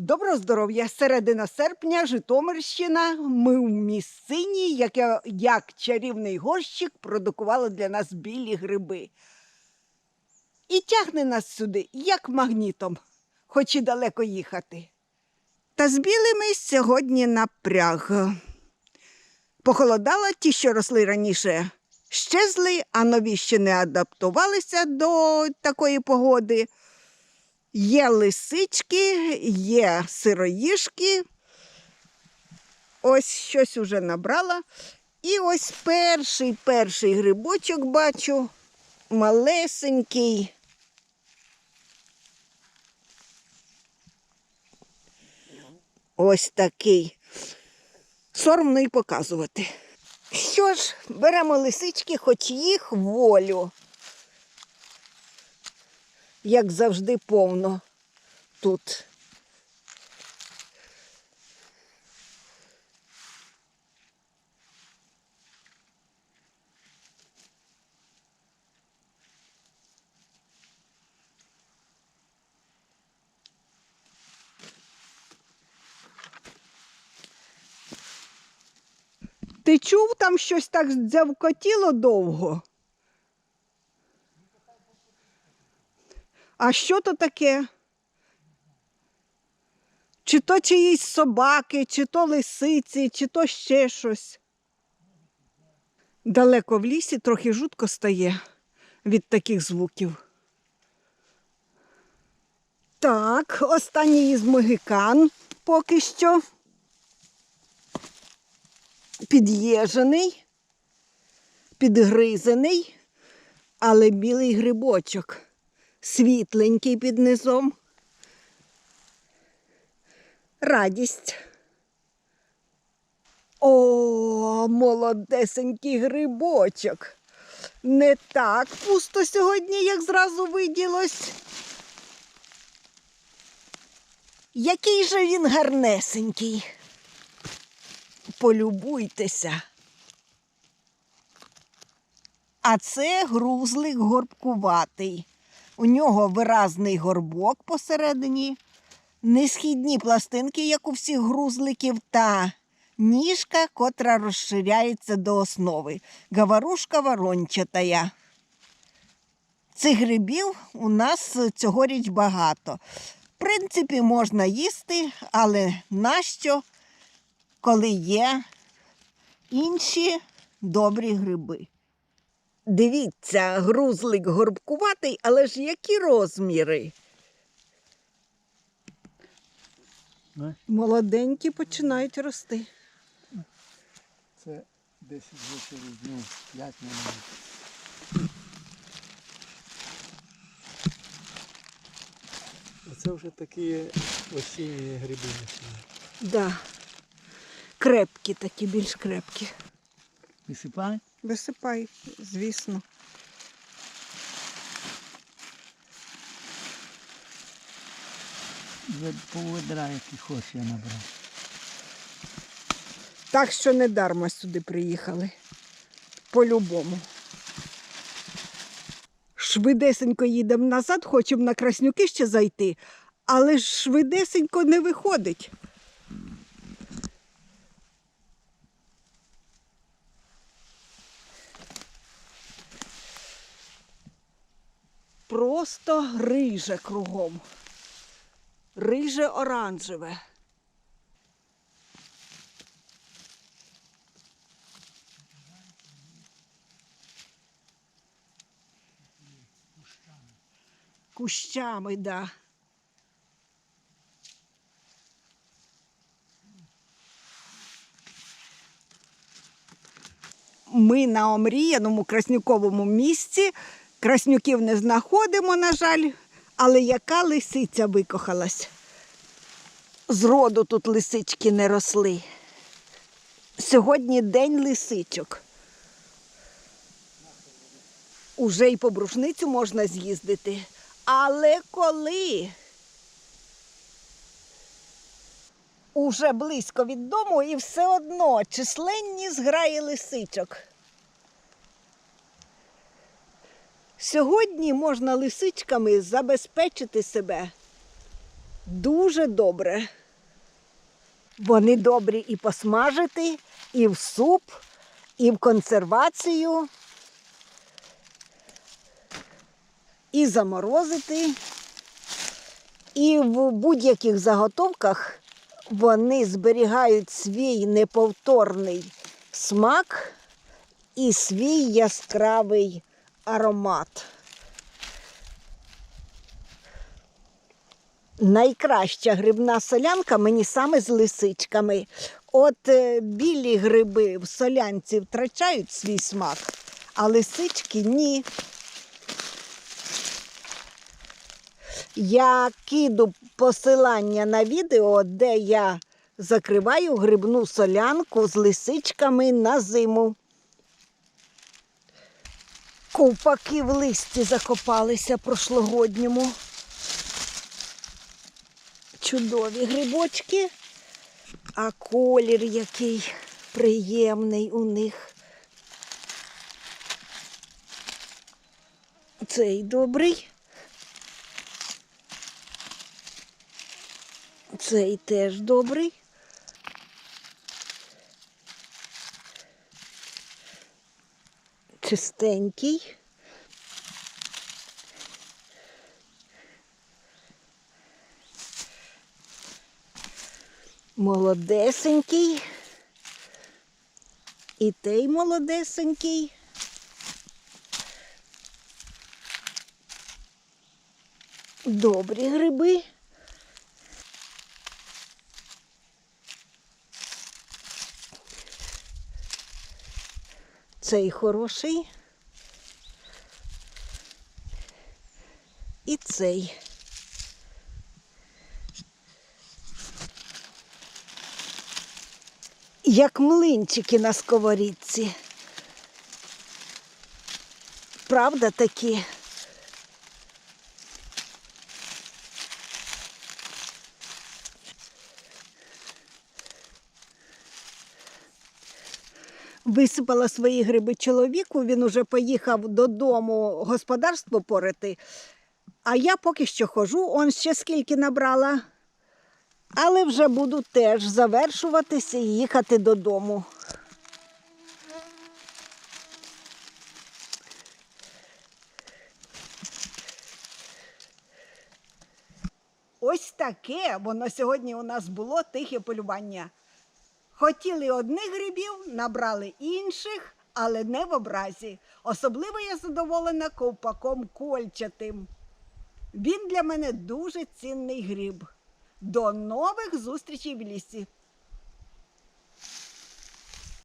Доброго здоров'я! Середина серпня, Житомирщина. Ми в місцині, яке, як чарівний горщик, продукували для нас білі гриби. І тягне нас сюди, як магнітом, хоч і далеко їхати. Та з білими сьогодні напряг. Похолодало ті, що росли раніше, щезли, а нові ще не адаптувалися до такої погоди. Є лисички, є сироїшки. Ось щось уже набрала. І ось перший перший грибочок бачу, малесенький. Ось такий. Соромно і показувати. Що ж, беремо лисички, хоч їх волю як завжди, повно тут. Ти чув там щось так дзявкотіло довго? А що то таке? Чи то чиїсь собаки, чи то лисиці, чи то ще щось. Далеко в лісі трохи жутко стає від таких звуків. Так, останній із могикан поки що. Під'їжений, підгризаний, але білий грибочок світленький під низом. Радість. О, молодесенький грибочок. Не так пусто сьогодні, як зразу виділось. Який же він гарнесенький. Полюбуйтеся. А це грузлик горбкуватий. У нього виразний горбок посередині, несхідні пластинки, як у всіх грузликів, та ніжка, котра розширяється до основи. Гаварушка ворончатая. Цих грибів у нас цьогоріч багато. В принципі, можна їсти, але нащо, коли є інші добрі гриби? Дивіться, грузлик горбкуватий, але ж які розміри? Молоденькі починають рости. Це 10 вже через днів 5 мабуть. Оце вже такі осінні гриби. Да. Крепкі такі, більш крепкі. Висипай? Висипай, звісно. Вже по ведра, які хочеш я набрав. Так що не дарма сюди приїхали. По-любому. Швидесенько їдемо назад, хочемо на краснюки ще зайти, але ж швидесенько не виходить. Просто риже кругом. Риже оранжеве. Кущами, да. Ми на омріяному краснюковому місці. Краснюків не знаходимо, на жаль, але яка лисиця викохалась. Зроду тут лисички не росли. Сьогодні день лисичок. Уже й по брушницю можна з'їздити. Але коли? Уже близько від дому і все одно численні зграї лисичок. Сьогодні можна лисичками забезпечити себе дуже добре. Вони добрі і посмажити, і в суп, і в консервацію, і заморозити. І в будь-яких заготовках вони зберігають свій неповторний смак і свій яскравий аромат. Найкраща грибна солянка мені саме з лисичками. От е, білі гриби в солянці втрачають свій смак, а лисички ні. Я киду посилання на відео, де я закриваю грибну солянку з лисичками на зиму. Ковпаки в листі закопалися прошлогодньому. Чудові грибочки, а колір який приємний у них. Цей добрий. Цей теж добрий. Чистенький. Молодесенький. І той молодесенький. Добрі гриби. Цей хороший. І цей. Як млинчики на сковорідці. Правда такі? Висипала свої гриби чоловіку, він уже поїхав додому господарство порити. А я поки що хожу, он ще скільки набрала. Але вже буду теж завершуватися і їхати додому. Ось таке воно сьогодні у нас було тихе полювання. Хотіли одних грибів, набрали інших, але не в образі. Особливо я задоволена ковпаком кольчатим. Він для мене дуже цінний гриб. До нових зустрічей в лісі.